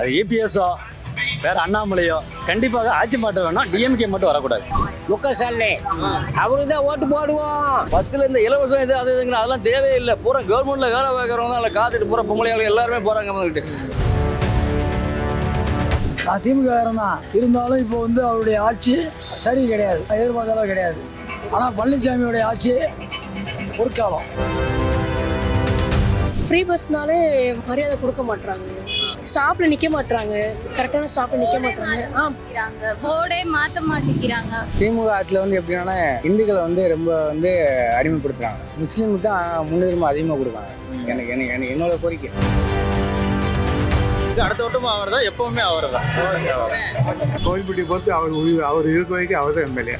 அது இபிஎஸ்ஓ வேற அண்ணாமலையோ கண்டிப்பாக ஆட்சி மாற்றம் வேணும். டிஎம்கே மட்டும் வரக்கூடாது. முக ஸ்டாலின் அவருக்கு தான் ஓட்டு போடுவோம். பஸ்ஸில் இந்த இலவசம் இது அது இதுங்கிற அதெல்லாம் தேவையில்லை. பூரா கவர்மெண்ட்டில் வேலை பார்க்குறவங்க அதில் காத்துட்டு பூரா பொம்பளையாளு எல்லாருமே போகிறாங்க வந்துக்கிட்டு நான் திமுககாரன் தான் இருந்தாலும் இப்போ வந்து அவருடைய ஆட்சி சரி கிடையாது. எதிர்பார்த்த அளவு கிடையாது. ஆனால் பழனிசாமியோடைய ஆட்சி ஒரு காலம். ஃப்ரீ பஸ்னாலே மரியாதை கொடுக்க மாட்றாங்க. ஸ்டாப்ல நிக்க மாட்றாங்க. கரெக்டான ஸ்டாப்ல நிக்க மாட்றாங்க. ஆ. போர்டே மாத்த மாட்டேங்கிறாங்க திமுக ஆட்சியில் வந்து எப்படின்னா இந்துக்களை வந்து ரொம்ப வந்து அடிமைப்படுத்துறாங்க. முஸ்லீமுக்கு தான் முன்னுரிமை அதிகமாக கொடுக்காங்க எனக்கு எனக்கு எனக்கு என்னோட கோரிக்கை. அடுத்த வட்டமும் அவர் தான் எப்பவுமே அவர் தான் கோயில்பட்டி பொறுத்து அவர் உயிர் அவர் இருக்க வரைக்கும் அவர் தான் எம்எல்ஏ.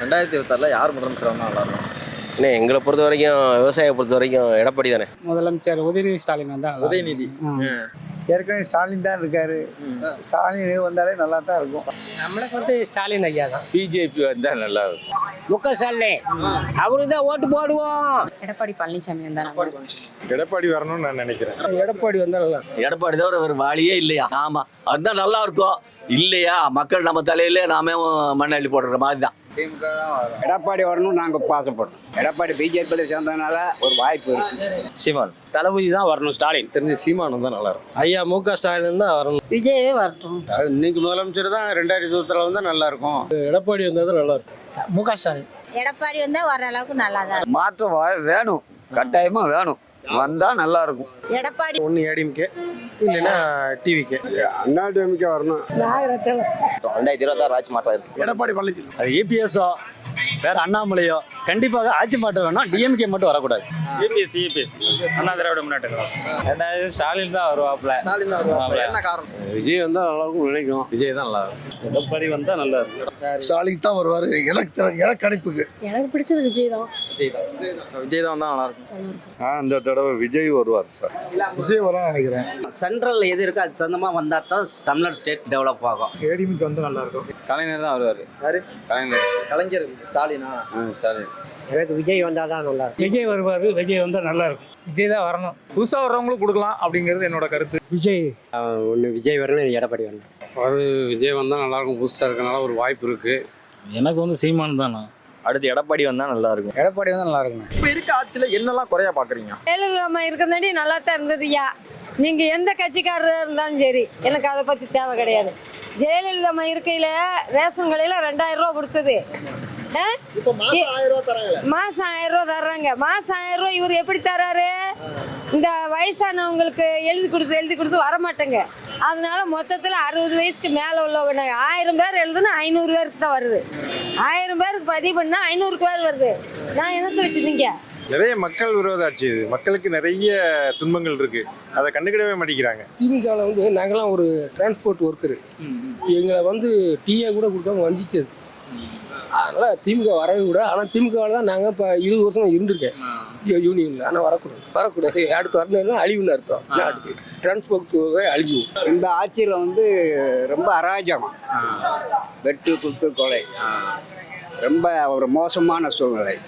ரெண்டாயிரத்தி இருபத்தாறுல யார் முதலமைச்சர் வந்தா நல்லா இருக்கும்? அண்ணே எங்களை பொறுத்த வரைக்கும் விவசாயியை பொறுத்த வரைக்கும் எடப்பாடி தானே. முதலமைச்சர் உதயநிதி ஸ்டாலின் வந்தால் உதயநிதி. ஏற்கனவே ஸ்டாலின் தான் இருக்காரு. ஸ்டாலின் வந்தாலே நல்லா தான் இருக்கும். நம்மளுக்கு வந்து ஸ்டாலின் ஐயா தான். பிஜேபி வந்தால் நல்லா இருக்கும். முக ஸ்டாலின் அவருக்கு தான் ஓட்டு போடுவோம். எடப்பாடி பழனிசாமி வந்தா எடப்பாடி வரணும்னு நான் நினைக்கிறேன். எடப்பாடி வந்தால் நல்லா எடப்பாடி தவிர வேறு வழியே இல்லையா? ஆமா. அதுதான் நல்லா இருக்கும். இல்லையா? மக்கள் நம்ம தலையில நாமே மண்ணள்ளி போடுற மாதிரி தான். திமுக தான் வரும். எடப்பாடி வரணும்னு நாங்கள் ஆசைப்படுறோம் எடப்பாடி பிஜேபியில் சேர்ந்ததுனால ஒரு வாய்ப்பு இருக்கு. சீமான் தளபதி தான் வரணும் ஸ்டாலின். தெரிஞ்சு சீமானம் தான் நல்லா இருக்கும். ஐயா மு க ஸ்டாலின் தான் வரணும். விஜயவே வரட்டும். இன்னைக்கு முதலமைச்சர் தான் ரெண்டாயிரத்தி இருபத்தாறுல வந்தா நல்லா இருக்கும். எடப்பாடி வந்தால் தான் நல்லா இருக்கும். முக ஸ்டாலின். எடப்பாடி வந்தா வர அளவுக்கு நல்லா தான் மாற்றம் வேணும். கட்டாயமாக வேணும். வந்தால் நல்லா இருக்கும் எடப்பாடி. ஒன்று ஏடிஎம்கே இல்லைன்னா டிவிக்கே அண்ணா டிஎம்கே வரணும். ரெண்டாயிரத்தி இருபத்தாறு ஆட்சி மாற்றம் இருக்கு. எடப்பாடி பழனிசாமி அது இபிஎஸ்ஓ வேற அண்ணாமலையோ கண்டிப்பாக ஆட்சி மாற்றம் வேணும் டிஎம்கே மட்டும் வரக்கூடாது. EPS EPS Anna Dravida Munnetra Kazhagam. ரெண்டாயிரம் ஸ்டாலின் தான் வருவாப்ல தான் என்ன காரணம்? விஜய் வந்தால் நல்லா இருக்கும் நினைக்கும் விஜய் தான் நல்லா இருக்கும் எடப்பாடி வந்தால் நல்லா இருக்கும் ஸ்டாலின் தான் வருவார். எனக்கு எனக்கு கணிப்புக்கு எனக்கு பிடிச்சது விஜய் தான். விஜய் தான். நல்லா இருக்கும் நல்லா இருக்கும் ஆ இந்த தடவை விஜய் வருவார் சார். விஜய் வரும் நினைக்கிறேன். சென்ட்ரல் எது இருக்கோ அது சொந்தமாக வந்தால் தான் தமிழ்நாடு ஸ்டேட் டெவலப் ஆகும். ஏடிஎம்கே வந்து நல்லா இருக்கும் கலைஞர் தான் வருவார். யாரு? கலைஞர். கலைஞர் ஸ்டாலினா? ஸ்டாலின். எனக்கு விஜய் வந்தால் தான் நல்லா இருக்கும் விஜய் வருவார் விஜய் வந்தால் நல்லா இருக்கும் விஜய் தான் வரணும். புதுசாக வர்றவங்களுக்கு கொடுக்கலாம் அப்படிங்கிறது என்னோட கருத்து. விஜய். ஒன்று விஜய் வரணும் எடப்பாடி வரணும். அது விஜய் வந்தால் நல்லா இருக்கும் புதுசாக இருக்கனால ஒரு வாய்ப்பு இருக்கு. எனக்கு வந்து சீமான் தானா? அடுத்து எடப்பாடி வந்தால் நல்லா இருக்கும் எடப்பாடி தான் நல்லா இருக்குண்ணே இப்போ இருக்க ஆட்சியில் என்னெல்லாம் குறையா பாக்குறீங்க? ஜெயலலிதா இருக்கிறதாண்டி நல்லா தான் இருந்ததுயா நீங்க எந்த கட்சிக்காரர் இருந்தாலும் சரி எனக்கு அதை பத்தி தேவை கிடையாது. ஜெயலலிதா அம்மா இருக்கையில ரேஷன் கடையில ரெண்டாயிரம் ரூபா கொடுத்தது. ஆ? மாசம் ஆயிரம் ரூபா தர்றாங்க. மாசம் ஆயிரம் ரூபா இவர் எப்படி தர்றாரு இந்த வயசானவங்களுக்கு எழுதி கொடுத்து எழுதி கொடுத்து வரமாட்டேங்க. அதனால மொத்தத்தில் அறுபது வயசுக்கு மேலே உள்ளவங்க. ஆயிரம் பேர் எழுதுனா ஐநூறு பேருக்கு தான் வருது. ஆயிரம் பேருக்கு பதிவு பண்ணா ஐநூறுக்கு பேர் வருது. நான் என்னத்தை வச்சுருந்தீங்க? நிறைய மக்கள் விரோத ஆட்சி இது மக்களுக்கு நிறைய துன்பங்கள் இருக்கு. அதை கண்டுக்கிடவே மாட்டேங்கிறாங்க. திமுகவில் வந்து நாங்களாம் ஒரு டிரான்ஸ்போர்ட் ஒர்க்கரு எங்களை வந்து டீயை கூட கொடுக்காம வஞ்சிச்சது. அதனால் திமுக வரவே கூட ஆனால் திமுகவில் தான் நாங்கள் இப்போ இருபது வருஷம் இருந்திருக்கேன். யூனியனில் ஆனால் வரக்கூடாது. வரக்கூடாது. அடுத்து வரணும்னா அழிவுன்னு அர்த்தம். டிரான்ஸ்போர்ட் அழிவு. இந்த ஆட்சியில் வந்து ரொம்ப அராஜகம். வெட்டு குத்து கொலை. ரொம்ப ஒரு மோசமான சூழ்நிலை.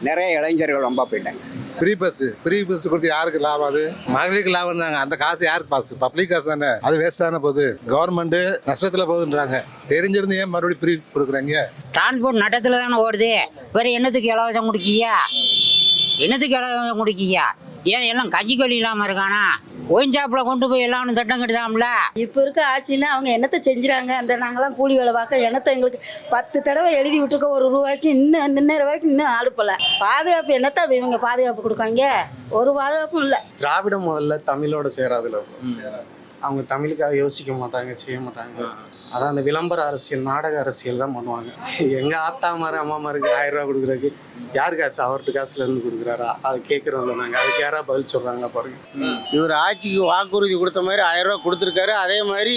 நிறைய இளைஞர்கள் ரொம்ப போயிட்டாங்க. ஃப்ரீ பஸ் ஃப்ரீ பஸ் கொடுத்து யாருக்கு லாபம் அது? மகளிருக்கு லாபம் தாங்க அந்த காசு யாருக்கு பாசு பப்ளிக் காசு தானே. அது வேஸ்டான போகுது கவர்மெண்ட் நஷ்டத்துல போகுதுன்றாங்க. தெரிஞ்சிருந்து ஏன் மறுபடியும் ஃப்ரீ கொடுக்குறாங்க? டிரான்ஸ்போர்ட் நட்டத்தில் தானே ஓடுது. வேற என்னத்துக்கு இலவசம் குடிக்கியா என்னத்துக்கு இலவசம் குடிக்கியா ஏன் எல்லாம் கஞ்சி களி இல்லாமல் இருக்கானா? ஒயின் ஷாப்பில் கொண்டு போய் எல்லாம் தட்டம் கெடுதாம்ல? இப்போ இருக்க ஆட்சின்னா அவங்க என்னத்தை செஞ்சுறாங்க? அந்த நாங்களாம் கூலி வேலை பார்க்க என்னத்தை எங்களுக்கு பத்து தடவை எழுதி விட்டுருக்கோம் ஒரு ரூபாய்க்கு இன்னும் நின்ன வரைக்கும் இன்னும் அனுப்பலை பாதுகாப்பு என்னத்தை இவங்க பாதுகாப்பு கொடுக்காங்க? ஒரு பாதுகாப்பும் இல்லை. திராவிடம் முதல்ல தமிழோட சேராதுல. அவங்க தமிழுக்காக யோசிக்க மாட்டாங்க செய்ய மாட்டாங்க. அதான் அந்த விளம்பர அரசியல் நாடக அரசியல் தான் பண்ணுவாங்க. எங்க ஆத்தா மாதிரி அம்மா மாதிரிக்கு ஆயிரம் ரூபா கொடுக்குறதுக்கு யார் காசு? அவர்கிட்ட காசுல இருந்து கொடுக்குறாரா? அதை கேட்குறோம்ல நாங்கள் அதுக்கு யாரா பதில் சொல்றாங்க பாருங்க. இவர் ஆட்சிக்கு வாக்குறுதி கொடுத்த மாதிரி ஆயிரம் ரூபா கொடுத்துருக்காரு. அதே மாதிரி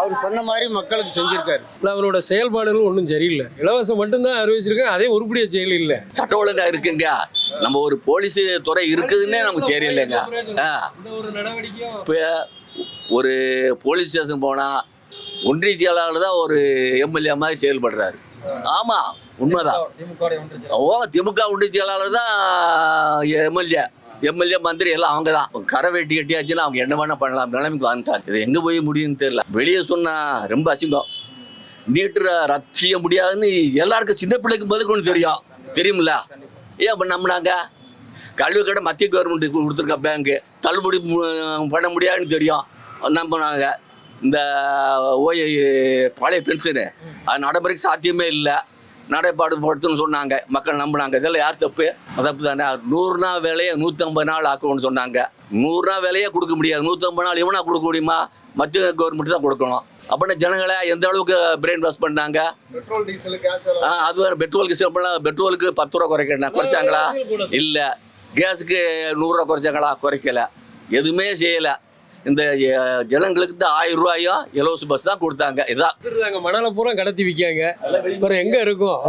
அவர் சொன்ன மாதிரி மக்களுக்கு செஞ்சிருக்காரு. அவரோட செயல்பாடுகள் ஒன்றும் சரியில்லை. இலவசம் மட்டும்தான் அறிவிச்சிருக்கேன் அதே உருப்படியாக செயல் இல்லை. சட்ட ஒழுங்கா இருக்குங்க. நம்ம ஒரு போலீஸ் துறை இருக்குதுன்னே நமக்கு தெரியலைங்க. இப்போ ஒரு போலீஸ் ஸ்டேஷன் போனால் ஒன்றிய செயலாளர் தான் ஒரு எம்எல்ஏ மாதிரி செயல்படுறாரு. ஆமா உண்மைதான். ஓ திமுக ஒன்றிய செயலாளர் தான் எம்எல்ஏ. எம்எல்ஏ மந்திரி எல்லாம் அவங்க தான். கரை வெட்டி கட்டியாச்சுன்னா அவங்க என்ன வேணா பண்ணலாம். நிலைமைக்கு வந்துட்டாங்க. இது எங்கே போய் முடியும்னு தெரியல. வெளியே சொன்னா ரொம்ப அசிங்கம். நீட்டு ரத்து செய்ய முடியாதுன்னு எல்லாருக்கும் சின்ன பிள்ளைக்கு முதற்கொண்டு தெரியும். தெரியுமில்ல? ஏன் இப்போ கல்வி கடை மத்திய கவர்மெண்ட் கொடுத்துருக்க பேங்க்கு தள்ளுபடி பண்ண முடியாதுன்னு தெரியும். நம்பினாங்க. இந்த ஓய் பழைய பென்ஷனு. அது நடைமுறைக்கு சாத்தியமே இல்லை. நடைபாடு படுத்துன்னு சொன்னாங்க. மக்கள் நம்பினாங்க. இதெல்லாம் யார் தப்பு? தப்பு தானே நூறு நாள் வேலையை நூற்றம்பது நாள் ஆக்கணும்னு சொன்னாங்க. நூறு நாள் வேலையே கொடுக்க முடியாது. நூற்றம்பது நாள் இவனா கொடுக்க முடியுமா? மத்திய கவர்மெண்ட் தான் கொடுக்கணும். அப்படின்னா ஜனங்களை எந்த அளவுக்கு பிரெயின் வாஷ் பண்ணாங்க? பெட்ரோல் டீசல் கேஸ் ஆ அது வேறு. பெட்ரோலுக்கு சேவ் பெட்ரோலுக்கு பத்து ரூபா குறைக்கணும் குறைச்சாங்களா? இல்லை. கேஸுக்கு நூறுரூவா குறைச்சாங்களா? குறைக்கல. எதுவுமே செய்யலை. இந்த ஜனங்களுக்கு தான் ஆயிரம் ரூபாயும் இலவச பஸ் தான் கொடுத்தாங்க. இதான் மணலை பூரா கடத்தி விற்காங்க. அப்புறம் எங்க இருக்கும்?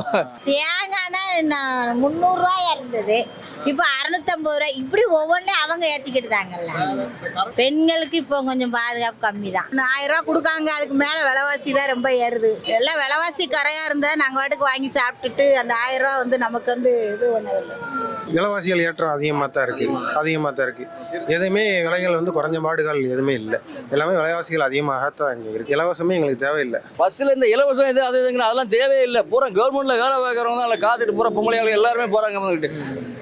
தேங்காய்னா நான் முந்நூறுரூவாயா இருந்தது. இப்போ அறுநூத்தம்பது ரூபாய். இப்படி ஒவ்வொன்றையும் அவங்க ஏற்றிக்கிட்டுதாங்கல்ல பெண்களுக்கு இப்போ கொஞ்சம் பாதுகாப்பு கம்மி தான் ஆயிரம் ரூபா கொடுக்காங்க. அதுக்கு மேலே விலைவாசி தான் ரொம்ப ஏறுது. எல்லாம் விலைவாசி கரையாக இருந்தால் நாங்கள் வாட்டுக்கு வாங்கி சாப்பிட்டுட்டு அந்த ஆயிரம் ரூபா வந்து நமக்கு வந்து இது பண்ணதில்லை விலைவாசிகள் ஏற்றம் அதிகமாக தான் இருக்குது அதிகமாக தான் இருக்குது எதுவுமே விலைகள் வந்து குறைஞ்ச பாடுகள் எதுவுமே இல்லை. எல்லாமே விலைவாசிகள் அதிகமாகத்தான் இங்கே இருக்குது இலவசமே எங்களுக்கு தேவையில்லை. பஸ்ஸில் இந்த இலவசம் எது அது இதுங்கிற அதெல்லாம் தேவையில்லை பூரா கவர்மெண்ட்ல வேலை பார்க்குறவங்க அதில் காத்துட்டு பூரா பொம்பளையாளர்கள் எல்லாருமே போகிறாங்க வந்துக்கிட்டு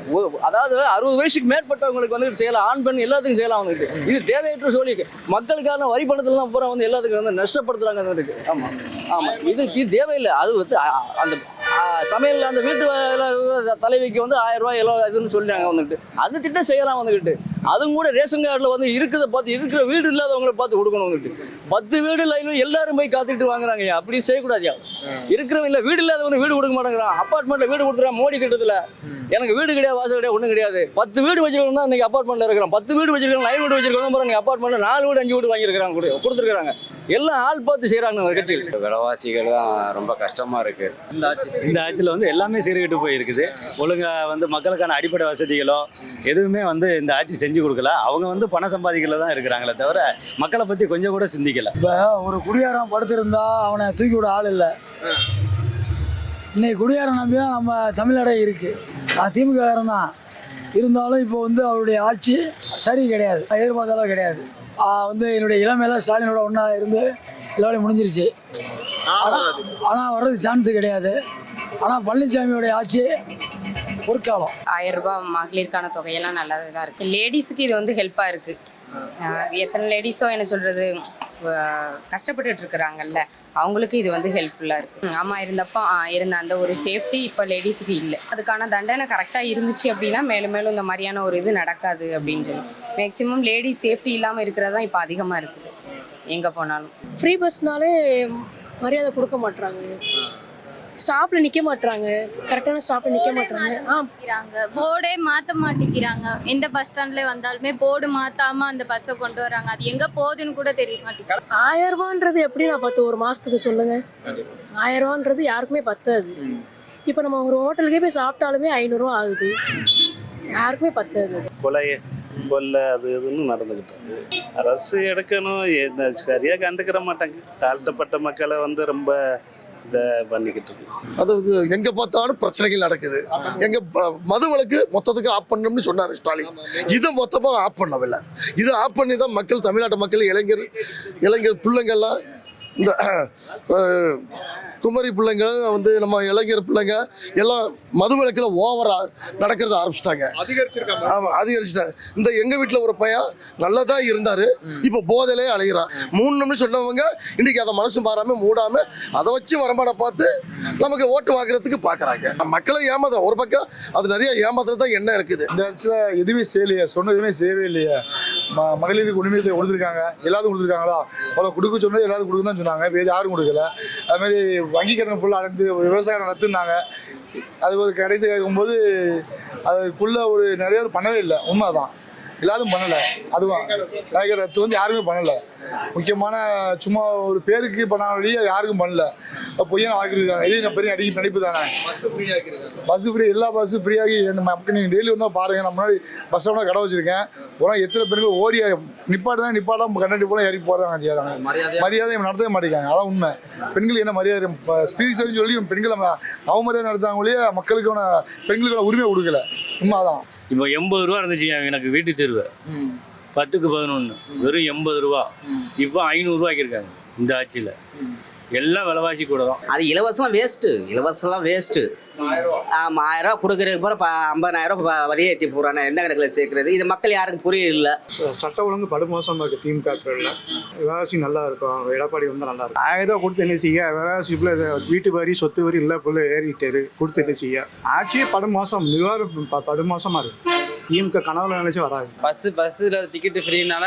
அதாவது அறுபது வயசுக்கு மேற்பட்டவங்களுக்கு வந்து செய்யலாம். ஆண் பெண் எல்லாத்துக்கும் செய்யலாம் வந்துட்டு இது தேவையற்ற சொல்லி மக்களுக்கான வரி பணத்தில் தான் பூரா வந்து எல்லாத்துக்கும் வந்து நஷ்டப்படுத்துறாங்க வந்துட்டு ஆமாம் ஆமாம் இது இது தேவையில்லை. அது வந்து அந்த சமையல் அந்த வீட்டு தலைவிக்கு வந்து ஆயிரம் ரூபாய் எல்லாம் இதுன்னு சொல்லிட்டாங்க வந்துட்டு அது திட்டம் செய்யலாம் வந்துக்கிட்டு அதுவும் கூட ரேஷன் கார்டில் வந்து இருக்கிறத பார்த்து இருக்கிற வீடு இல்லாதவங்களை பார்த்து கொடுக்கணும் வந்துட்டு பத்து வீடு லைனில் எல்லாரும் போய் காத்துட்டு வாங்குறாங்க அப்படி செய்யக்கூடாது இருக்கிறவங்க இல்லை வீடு இல்லாதவங்க வீடு கொடுக்க மாட்டேங்கிறான். அப்பார்ட்மெண்ட்டில் வீடு கொடுத்துறான் மோடி திட்டத்தில். எனக்கு வீடு கிடையாது வாசல் கிடையாது ஒன்றும் கிடையாது. பத்து வீடு வச்சிருக்கோம் தான் இன்னைக்கு அப்பார்ட்மெண்ட்டில் இருக்கிறோம் பத்து வீடு வச்சிருக்கோம் லைன் வீடு வச்சிருக்கோம் பாருங்க அப்பார்ட்மெண்ட்டில் நாலு வீடு அஞ்சு வீடு வாங்கியிருக்கிறாங்க கொடுத்துருக்காங்க எல்லாம் ஆள் பார்த்து செய்கிறாங்க அந்த கட்சிகள். விலைவாசிகள் தான் ரொம்ப கஷ்டமா இருக்கு. இந்த ஆட்சியில் வந்து எல்லாமே சீர்கெட்டு போயிருக்குது. ஒழுங்காக வந்து மக்களுக்கான அடிப்படை வசதிகளோ எதுவுமே வந்து இந்த ஆட்சி செஞ்சு கொடுக்கல. அவங்க வந்து பணம் சம்பாதிக்கல தான் இருக்கிறாங்களே தவிர மக்களை பற்றி கொஞ்சம் கூட சிந்திக்கல. இப்போ ஒரு குடியாரம் படுத்திருந்தா அவனை தூக்கி விட ஆள் இல்லை. இன்னைக்கு குடியாரம் நம்பி தான் நம்ம தமிழ்நாடே இருக்கு. நான் திமுககாரன் தான். இருந்தாலும் இப்போ வந்து அவருடைய ஆட்சி சரி கிடையாது. எதிர்பார்த்தாலும் கிடையாது. வந்து என்னுடைய இளமையில ஸ்டாலினோட ஒன்றா இருந்து எல்லா முடிஞ்சிருச்சு. ஆனால் ஆனால் வர்றதுக்கு சான்ஸ் கிடையாது. ஆனால் பழனிசாமியோடைய ஆட்சி பொற்காலம். ஆயிரம் ரூபாய் மகளிருக்கான தொகையெல்லாம் நல்லதாக தான் இருக்குது லேடிஸுக்கு இது வந்து ஹெல்ப்பாக இருக்குது எத்தனை லேடிஸோ என்ன சொல்கிறது கஷ்டப்பட்டுட்டு இருக்கிறாங்கல்ல அவங்களுக்கு இது வந்து ஹெல்ப்ஃபுல்லாக இருக்குது அம்மா இருந்தப்போ இருந்த அந்த ஒரு சேஃப்டி இப்போ லேடிஸுக்கு இல்லை. அதுக்கான தண்டனை கரெக்டாக இருந்துச்சு அப்படின்னா மேலும் மேலும் இந்த மாதிரியான ஒரு இது நடக்காது அப்படின்னு சொல்லி. மேக்ஸிமம் லேடிஸ் சேஃப்டி இல்லாமல் இருக்கிறது தான் இப்போ அதிகமாக இருக்குது. எங்கே போனாலும். ஃப்ரீ பஸ்னாலே மரியாதை கொடுக்க மாட்றாங்க. ஸ்டாப்ல நிக்க மாட்றாங்க. கரெக்டான ஸ்டாப்ல நிக்க மாட்றாங்க. ஆ. மாட்டேங்கிறாங்க போர்டே மாற்ற மாட்டேங்கிறாங்க எந்த பஸ் ஸ்டாண்ட்ல வந்தாலுமே போர்டு மாத்தாம அந்த பஸ்ஸை கொண்டு வராங்க அது எங்க போகுதுன்னு கூட தெரிய மாட்டேங்குது. ஆயிரம் ரூபான்றது எப்படி நான் பத்து ஒரு மாசத்துக்கு சொல்லுங்க. ஆயிரம் ரூபான்றது யாருக்குமே பத்தாது. இப்போ நம்ம ஒரு ஹோட்டலுக்கே போய் சாப்பிட்டாலுமே ஐநூறுரூவா ஆகுது. யாருக்குமே பத்தாது. கொலை கொல்ல அது இதுன்னு நடந்துக்கிட்டு இருக்கு. அரசு எடுக்கணும். என்ன சரியாக கண்டுக்கிற மாட்டாங்க. தாழ்த்தப்பட்ட மக்களை வந்து ரொம்ப இதை பண்ணிக்கிட்டு இருக்கு அதாவது எங்க பார்த்தாலும் பிரச்சனைகள் நடக்குது. எங்க மது வழக்கு மொத்தத்துக்கு ஆஃப் பண்ணணும்னு சொன்னார் ஸ்டாலின். இதை மொத்தமாக ஆஃப் பண்ணவில்லை. இதை ஆஃப் பண்ணி தான் மக்கள் தமிழ்நாட்டு மக்கள் இளைஞர் இளைஞர் பிள்ளைங்கள்லாம் இந்த குமரி பிள்ளைங்க வந்து நம்ம இளைஞர் பிள்ளைங்க எல்லாம் மது விளக்கில் ஓவரா நடக்கிறத ஆரம்பிச்சிட்டாங்க. அதிகரிச்சிருக்காங்க. ஆமா அதிகரிச்சுட்டாங்க. இந்த எங்க வீட்டில் ஒரு பையன் நல்லா தான் இருந்தாரு இப்போ போதையிலே அலைகிறான் மூணு நிமிஷம் சொன்னவங்க இன்னைக்கு அதை மனசு மாறாம மூடாம அதை வச்சு வருமானம் பார்த்து நமக்கு ஓட்டு வாங்குறதுக்கு பார்க்கறாங்க மக்களை ஏமாத ஒரு பக்கம் அது நிறைய ஏமாத்துறது தான் என்ன இருக்குது. இந்த இடத்துல எதுவுமே செய்யலையே சொன்ன எதுவுமே செய்யவே இல்லையே. ம மகளிருக்கு உரிமை கொடுத்துருக்காங்க. எல்லாத்துக்கும் கொடுத்துருக்காங்களா? அவ்வளோ கொடுக்க சொன்னது எல்லாத்துக்கும் கொடுக்க தான் சொன்னாங்க. வேறு யாரும் கொடுக்கல. அது மாதிரி வங்கி கடன் ஃபுல்லாக அடைந்து விவசாயம் நடத்துனாங்க. அது ஒரு கடைசி கேட்கும்போது அதுக்குள்ளே ஒரு நிறைய பேர் பண்ணவே இல்லை. உண்மை தான் எல்லாரும் பண்ணலை. அதுவும் டைகர் ரத்து வந்து யாருமே பண்ணலை. முக்கியமான சும்மா ஒரு பேருக்கு பண்ண வழியே யாருக்கும் பண்ணல. பொய்யான வாக்குறாங்க இதே பெரிய நடிகை நடிப்பு தானே? பஸ் ஃப்ரீ எல்லா பஸ்ஸும் ஃப்ரீயாகி இந்த மக்கள் நீங்கள் டெய்லி ஒன்றா பாருங்க. நான் முன்னாடி பஸ் கடை வச்சிருக்கேன். உடனே எத்தனை பெண்கள் ஓடி நிப்பாட்டு தான் நிப்பாட்டாம கண்டக்டர் போல இறங்கி போகிறாங்க செய்யறாங்க மரியாதை இவங்க நடத்தவே மாட்டேங்காங்க அதான் உண்மை. பெண்கள் என்ன மரியாதை? ஸ்பீரிச்சுவல்னு சொல்லி பெண்களை அவமரியாதை நடத்தாங்க ஒழிய மக்களுக்கான பெண்களுக்கான உரிமை கொடுக்கல. உண்மை அதான் இப்போ எண்பது ரூபா இருந்துச்சு எனக்கு வீட்டு தெருவு. பத்துக்கு பதினொன்று வெறும் எண்பது ரூபா. இப்போ ஐநூறுரூவாய்க்கு இருக்காங்க இந்த ஆட்சியில். எல்லாம் விலைவாசி கூட தான். அது இலவசம் வேஸ்ட்டு இலவசம்லாம் வேஸ்ட்டு ஆமாம் ஆயிரம் ரூபா கொடுக்குறதுக்கு போகிற ப ஐம்பதாயிரம் ரூபா வரியை ஏற்றி போகிறானே எந்த கணக்கில் சேர்க்குறது? இது மக்கள் யாருக்கும் புரியல. சட்ட ஒழுங்கு படுமோசமாக இருக்குது திமுக துறையில் விவசாயம் நல்லா இருக்கும் எடப்பாடி வந்து நல்லா இருக்கும். ஆயிரம் ரூபா கொடுத்து என்ன செய்ய? விவசாயத்தில் வீட்டு வரி சொத்து வரி இல்லை புள்ள ஏறிட்டாரு. கொடுத்து என்ன செய்ய? ஆட்சியே படுமோசம் நிர்வாகம் ப- படுமோசமா இருக்கு. திமுக கனவுல நினைச்சு வராது. பஸ்ஸு பஸ்ஸில் டிக்கெட்டு ஃப்ரீனால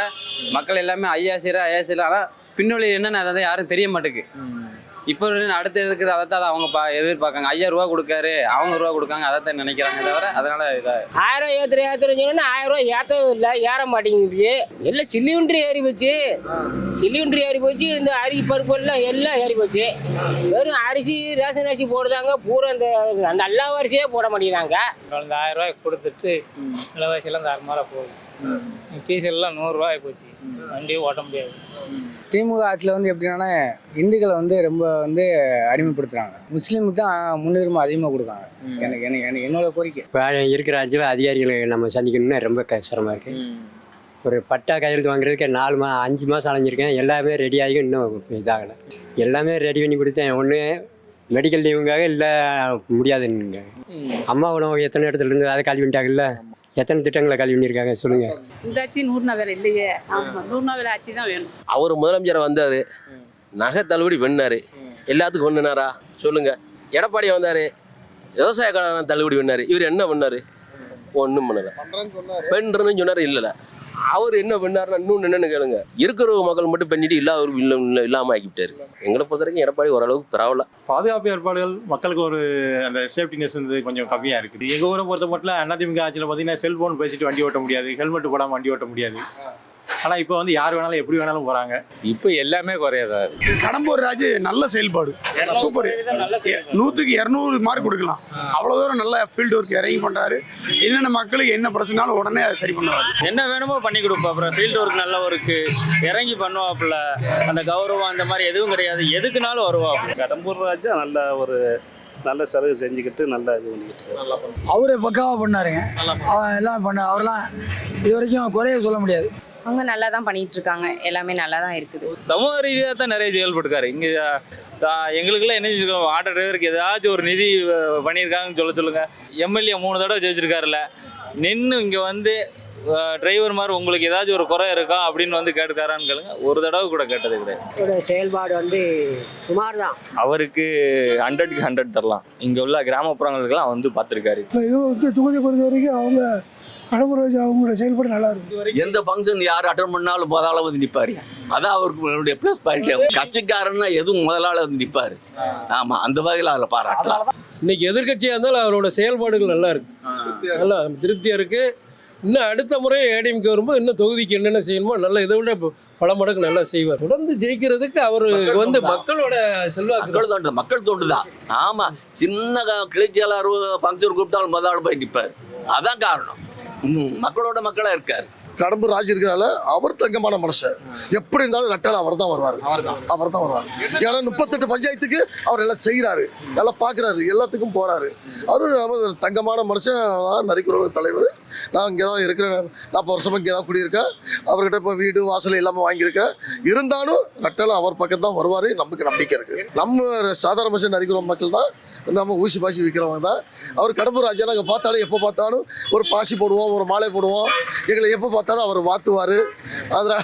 மக்கள் எல்லாமே ஐயாசிரம் ஐயாசிரம் ஆனால் பின்னொழி என்னன்னு அதை யாரும் தெரிய மாட்டேங்குது. இப்போ அடுத்து இருக்குது அதை தான் அவங்க பா எதிர்பார்க்காங்க. ஐயாயிரம் ரூபா கொடுக்காரு. அவங்க ரூபா கொடுக்காங்க. அதை தான் நினைக்கிறாங்க தவிர அதனால இதாக ஆயிரம் ஏத்துற ஏத்துறேன்னு சொன்னா ஆயிரம் ரூபாய் ஏற்றவும் இல்லை. ஏற மாட்டேங்குது. எல்லாம் சிலிண்டர் ஏறி போச்சு. சிலிண்டர் ஏறி போச்சு. இந்த அரிசி பருப்பு எல்லாம் எல்லாம் ஏறி போச்சு. வெறும் அரிசி ரேஷன் அரிசி போடுதாங்க. பூரா இந்த நல்ல அரிசியே போட மாட்டேங்கிறாங்க. இந்த ஆயிரம் ரூபாய் கொடுத்துட்டு விலைவாசியெல்லாம் தாறுமாறாக போகுது. டீசல் எல்லாம் நூறுரூவா போச்சு வண்டியே ஓட்ட முடியாது. திமுக ஆட்சியில் வந்து எப்படின்னா இந்துக்களை வந்து ரொம்ப வந்து அடிமைப்படுத்துறாங்க. முஸ்லீமுக்கு தான் முன்னுரிமை அதிகமாக கொடுக்காங்க எனக்கு எனக்கு எனக்கு என்னோட கோரிக்கை. இப்போ இருக்கிற ஆட்சியில் அதிகாரிகளை நம்ம சந்திக்கணும்னா ரொம்ப கஷ்டமாக இருக்குது ஒரு பட்டா கையெழுத்து வாங்குறதுக்கு நாலு மா அஞ்சு மாதம் அலைஞ்சிருக்கேன். எல்லாமே ரெடி ஆகி இன்னும் இதாகலை. எல்லாமே ரெடி பண்ணி கொடுத்தேன். ஒன்று மெடிக்கல் லீவுங்காக இல்லை முடியாதுன்னு அம்மா உணவு எத்தனை இடத்துல இருந்து அதை காலி பண்ணிட்டாங்கல்ல? எத்தனை திட்டங்களை காலி பண்ணியிருக்காங்க சொல்லுங்கள் இந்த ஆட்சி நூறுனா வேலை இல்லையே. ஆமாம் நூறுனா வேலை ஆட்சி தான் வேணும். அவர் முதலமைச்சர் வந்தார். நகை தள்ளுபடி பண்ணார். எல்லாத்துக்கும் பண்ணினாரா சொல்லுங்க. எடப்பாடி வந்தார். விவசாய கடன் தள்ளுபடி பண்ணார். இவர் என்ன பண்ணார்? ஒன்றும் பண்ணல. பெண்றன்னு சொன்னார். இல்லைல்ல அவர் என்ன பண்ணார்னா இன்னும் என்னன்னு கேளுங்க. இருக்கிற மக்கள் மட்டும் பண்ணிட்டு இல்லாத இல்லை இல்லை இல்லாமல் ஆக்கிவிட்டாரு எங்களை பொறுத்த வரைக்கும் எடப்பாடி ஓரளவுக்கு பரவாயில்ல. பாதுகாப்பு ஏற்பாடுகள் மக்களுக்கு ஒரு அந்த சேஃப்டினஸ் வந்து கொஞ்சம் கம்மியாக இருக்குது. எங்கள் ஊரை பொறுத்த மட்டும் அதிமுக ஆட்சியில் பார்த்தீங்கன்னா செல்ஃபோன் பேசிட்டு வண்டி ஓட்ட முடியாது ஹெல்மெட் போடாமல் வண்டி ஓட்ட முடியாது. ஆனால் இப்போ வந்து யார் வேணாலும் எப்படி வேணாலும் போகிறாங்க இப்போ எல்லாமே குறையாதா இருக்கு. கடம்பூர் ராஜு நல்ல செயல்பாடு. சூப்பர். நூற்றுக்கு இரநூறு மார்க் கொடுக்கலாம். அவ்வளோ தூரம் நல்ல ஃபீல்டு ஒர்க் இறங்கி பண்ணுறாரு என்னென்ன மக்களுக்கு என்ன பிரச்சனாலும் உடனே அதை சரி பண்ணுவார். என்ன வேணுமோ பண்ணி கொடுப்பா அப்புறம் ஃபீல்டு ஒர்க் நல்ல ஒர்க்கு இறங்கி பண்ணுவாப்புல. அந்த கௌரவம் அந்த மாதிரி எதுவும் கிடையாது. எதுக்குனாலும் வருவாப்புல கடம்பூர் ராஜா நல்ல ஒரு நல்ல சலுகை செஞ்சுக்கிட்டு நல்லா இது பண்ணிக்கிட்டு. அவரே பக்காவாக பண்ணாருங்க. எல்லாம் பண்ண அவரெல்லாம் இது வரைக்கும் குறைய சொல்ல முடியாது. அவங்க நல்லா தான் பண்ணிட்டு இருக்காங்க எல்லாமே நல்லா தான் இருக்குது. சமூக ரீதியாக தான் நிறைய செயல்பட்டுருக்காரு இங்கே எங்களுக்குலாம் என்ன செஞ்சிருக்கோம்? ஆட்டோ டிரைவருக்கு ஏதாச்சும் ஒரு நிதி பண்ணியிருக்காங்கன்னு சொல்ல சொல்லுங்க. எம்எல்ஏ மூணு தடவை ஜெயிச்சிருக்காருல்ல. நின்று இங்கே வந்து டிரைவர் மாதிரி உங்களுக்கு ஏதாச்சும் ஒரு குறை இருக்கா அப்படின்னு வந்து கேட்டுக்காரான்னு கேளுங்க. ஒரு தடவை கூட கேட்டது கிடையாது. செயல்பாடு வந்து சுமார் தான் அவருக்கு ஹண்ட்ரட்க்கு ஹண்ட்ரட் தரலாம். இங்கே உள்ள கிராமப்புறங்களுக்கெல்லாம் வந்து பார்த்துருக்காரு. இவங்க வந்து தொகுதி பொறுத்த வரைக்கும் அவங்க கடம்பூர் ராஜு அவங்களோட செயல்பாடு நல்லா இருக்கு எந்த ஃபங்க்ஷன் யார் அட்டன் பண்ணாலும் முதலாள வந்து நிற்பாரு அதான் அவருக்கு என்னுடைய ப்ளஸ் பாயிண்ட் கட்சிக்காரன்னா எதுவும் முதலாள வந்து நிற்பாரு ஆமா அந்த வகையில் அதில் பாராட்டலாம். இன்னைக்கு எதிர்க்கட்சியாக இருந்தாலும் அவரோட செயல்பாடுகள் நல்லா இருக்கு. நல்லா திருப்தியாக இருக்கு. இன்னும் அடுத்த முறை ஏடிஎம்கே வரும்போது இன்னும் தொகுதிக்கு என்னென்ன செய்யணுமோ நல்லா இதை விட பல மடங்கு நல்லா செய்வார். தொடர்ந்து ஜெயிக்கிறதுக்கு அவர் வந்து மக்களோட செல்வாக்கு. தோண்டு மக்கள் தோண்டுதான் ஆமா சின்ன க- கிளைச்சலார் ஃபங்க்ஷன் கூப்பிட்டாலும் முதலாள போய் நிற்பார் அதான் காரணம். மக்களோட மக்களா இருக்காரு. கடம்பூர் ராஜ் இருக்கிறனால அவர் தங்கமான மனுஷன். எப்படி இருந்தாலும் நட்டால அவர் தான் வருவார். அவர் தான் வருவார். ஏன்னா முப்பத்தெட்டு பஞ்சாயத்துக்கு அவர் எல்லாம் செய்கிறாரு நல்லா பார்க்குறாரு எல்லாத்துக்கும் போறாரு. அவரு தங்கமான மனுஷன் நரிக்குறவு தலைவர். நான் இங்கே தான் இருக்கிறேன். நாற்பது வருஷமா இங்கே தான் குடியிருக்கேன். அவர்கிட்ட இப்போ வீடு வாசல் எல்லாமே வாங்கியிருக்கேன். இருந்தாலும் நட்டால அவர் பக்கம் தான் வருவார். நமக்கு நம்பிக்கை இருக்கு. நம்ம சாதாரண மனுஷன் நரிக்குற மக்கள் தான் நம்ம ஊசி பாசி விற்கிறவங்க தான். அவர் கடம்பூர் ராஜா நாங்கள் பார்த்தாலும் எப்போ பார்த்தாலும் ஒரு பாசி போடுவோம் ஒரு மாலை போடுவோம். எங்களை எப்போ பார்த்தாலும் அவர் வாத்துவார். அதனால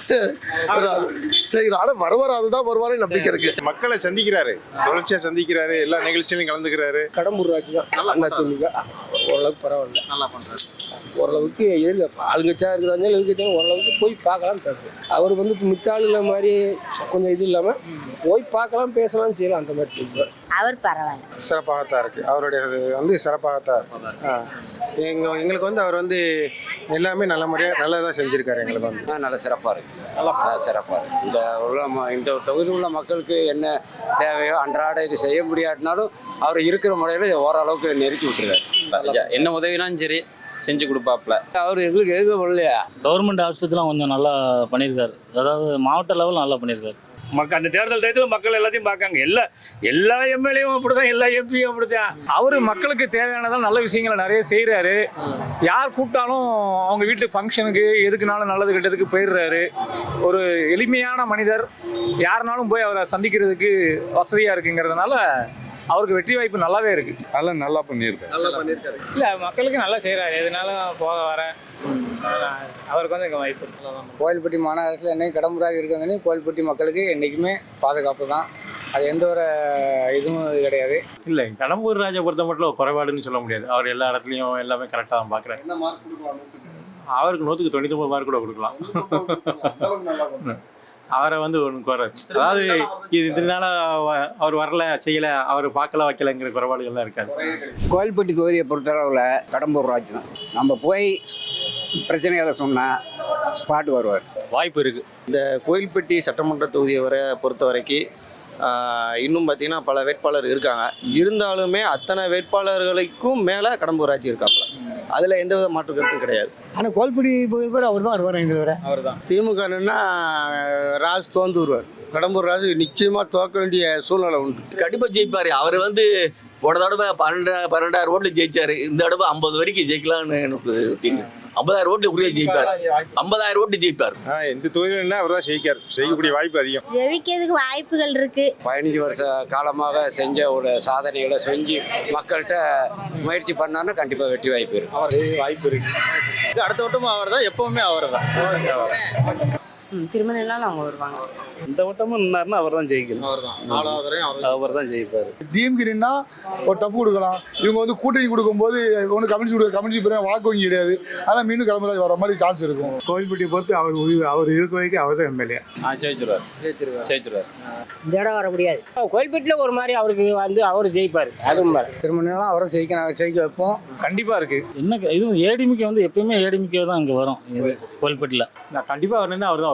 செய்கிறார் ஆனால் வருவார் அதுதான் வருவார் நம்பிக்கை இருக்கு. மக்களை சந்திக்கிறாரு தொடர்ச்சியாக சந்திக்கிறாரு எல்லா நிகழ்ச்சியிலும் கலந்துக்கிறாரு. கடம்பூர் ராஜ் தான். திமுக ஓரளவுக்கு பரவாயில்ல. நல்லா பண்ணுறாரு ஓரளவுக்கு எதிர்க்க ஆளுங்கட்சியாக இருக்கிறாங்க எதிர்க்கட்சியாக ஓரளவுக்கு போய் பார்க்கலாம் பேசுகிறேன் அவர் வந்து இப்போ மித்த ஆளுல மாதிரி கொஞ்சம் இது இல்லாமல் போய் பார்க்கலாம் பேசலாம் செய்யலாம் அந்த மாதிரி இருப்பார் அவர் பரவாயில்ல. சிறப்பாகத்தான் இருக்கு. அவருடைய இது வந்து சிறப்பாகத்தான் இருக்கு. எங்கள் எங்களுக்கு வந்து அவர் வந்து எல்லாமே நல்ல முறையாக நல்லதாக செஞ்சுருக்காரு எங்களுக்கு வந்து. நல்ல சிறப்பாக இருக்கு. நல்லா சிறப்பாக இருக்கு. இந்த உள்ள ம- இந்த தொகுதியில் உள்ள மக்களுக்கு என்ன தேவையோ அன்றாட இது செய்ய முடியாட்டினாலும் அவர் இருக்கிற முறையில் ஓரளவுக்கு நெருக்கி விட்டுருக்காரு. என்ன உதவினாலும் சரி செஞ்சு கொடுப்பாப்ல அவர் எங்களுக்கு எதுவுமே பண்ணலையா? கவர்மெண்ட் ஹாஸ்பிட்டலாம் கொஞ்சம் நல்லா பண்ணியிருக்காரு. அதாவது மாவட்ட லெவல் நல்லா பண்ணியிருக்காரு. மக்கள் அந்த தேர்தல் டயத்தில் மக்கள் எல்லாத்தையும் பார்க்காங்க. எல்லா எல்லா எம்எல்ஏவும் அப்படிதான் எல்லா எம்பியும் அப்படிதான் அவர் மக்களுக்கு தேவையானதான் நல்ல விஷயங்களை நிறைய செய்கிறாரு யார் கூப்பிட்டாலும் அவங்க வீட்டு ஃபங்க்ஷனுக்கு எதுக்குனாலும் நல்லது கெட்டதுக்கு போயிடுறாரு. ஒரு எளிமையான மனிதர். யாருனாலும் போய் அவரை சந்திக்கிறதுக்கு வசதியாக இருக்குங்கிறதுனால அவருக்கு வெற்றி வாய்ப்பு நல்லாவே இருக்கு. நல்லா நல்லா பண்ணியிருக்காரு. நல்லா பண்ணியிருக்காரு. இல்லை மக்களுக்கு நல்லா செய்கிறாரு எதுனாலும் போக வர அவருக்கு வந்து இங்கே வாய்ப்பு கோயில்பட்டி மாநகரத்தில் என்னைக்கு கடம்புறாக இருக்கிறவங்க கோயில்பட்டி மக்களுக்கு என்றைக்குமே பாதுகாப்பு தான். அது எந்த ஒரு இதுவும் கிடையாது. இல்லை கடம்பூர் ராஜா பொறுத்த மட்டும் ஒரு குறைபாடுன்னு சொல்ல முடியாது. அவர் எல்லா இடத்துலையும் எல்லாமே கரெக்டாக தான் நூற்றுக்கு? அவருக்கு நூற்றுக்கு தொண்ணூத்தொம்பது மார்க் கூட கொடுக்கலாம். அவரை வந்து ஒன்று குறை. அதாவது இது இதனால அவ- அவர் வரல செய்யல அவர் பார்க்கல வைக்கலங்கிற குறைபாடுகள்லாம் இருக்காது. கோயில்பட்டி தொகுதியை பொறுத்தளவில் கடம்பூர் ராஜ் தான். நம்ம போய் பிரச்சனைகளை சொன்னால் ஸ்பாட் வருவார். வாய்ப்பு இருக்கு. இந்த கோயில்பட்டி சட்டமன்ற தொகுதியை வரை பொறுத்த வரைக்கும் இன்னும் பார்த்தீங்கன்னா பல வேட்பாளர் இருக்காங்க. இருந்தாலுமே அத்தனை வேட்பாளர்களுக்கும் மேலே கடம்பூர் ஆட்சி இருக்காப்புல. அதில் எந்த வித மாற்று கருத்தும் கிடையாது. ஆனால் கோல்படி போய் கூட அவர் தான் வருவார் எங்களை வர அவர் தான் திமுக நின்னா ராஜ் தோந்து வருவார். கடம்பூர் ராஜ் நிச்சயமாக தோக்க வேண்டிய சூழ்நிலை உண்டு. கண்டிப்பாக ஜெயிப்பார். அவர் வந்து போன தடவை பன்னெண்டு பன்னெண்டாயிரம் ஓட்டில் ஜெயிச்சாரு. இந்த தடவை ஐம்பது வரைக்கும் ஜெயிக்கலாம்னு எனக்கு தெரியும் ஐம்பதாயிரம் ஓட்டு உரிய ஜெயிப்பார். ஐம்பதாயிரம் ஓட்டு ஜெயிப்பார். எந்த தொழில் அவர் தான் ஜெயிக்கார். செய்யக்கூடிய வாய்ப்பு அதிகம். ஜெயிக்கிறதுக்கு வாய்ப்புகள் இருக்கு. பதினஞ்சு வருஷ காலமாக செஞ்ச ஒரு சாதனைகளை செஞ்சு மக்கள்கிட்ட முயற்சி பண்ணான்னா கண்டிப்பாக வெற்றி வாய்ப்பு இருக்கு. அவர் வாய்ப்பு இருக்கு. அடுத்த வட்டமும் அவர் தான் எப்பவுமே அவர் தான் ம் திருமணம்னாலும் அவங்க வருவாங்க. இந்த வட்டமும் நின்னாருன்னா அவர் தான் ஜெயிக்கணும். அவர் தான் நாலாவது வரையும் அவர் தான் ஜெயிப்பார். டிஎம்கே நின்னா ஒரு டஃப் கொடுக்கலாம். இவங்க வந்து கூட்டணி கொடுக்கும்போது ஒன்று கமிஷன் கொடுக்க கமிஷன் பிறகு வாக்கு வங்கி கிடையாது. அதனால் மீண்டும் கிளம்புறாஜ் வர மாதிரி சான்ஸ் இருக்கும். கோயில்பட்டியை பொறுத்து அவர் அவர் இருக்க வரைக்கும் அவர் தான் எம்எல்ஏ. ஆ ஜெயிச்சிருவார். ஜெயிச்சிருவார். இந்த இடம் வர முடியாது. கோயில்பேட்டில் ஒரு மாதிரி அவருக்கு வந்து அவர் ஜெயிப்பார். அதுவும் திருமணம்லாம் அவரை ஜெயிக்க நாங்கள் ஜெயிக்க வைப்போம். கண்டிப்பாக இருக்கு. என்ன இதுவும் ஏடிமிக்கே வந்து எப்பயுமே ஏடிமிக்கே தான் இங்கே வரும் இது கோல்பட்டியில் நான் கண்டிப்பாக அவர் நின்று அவர் தான்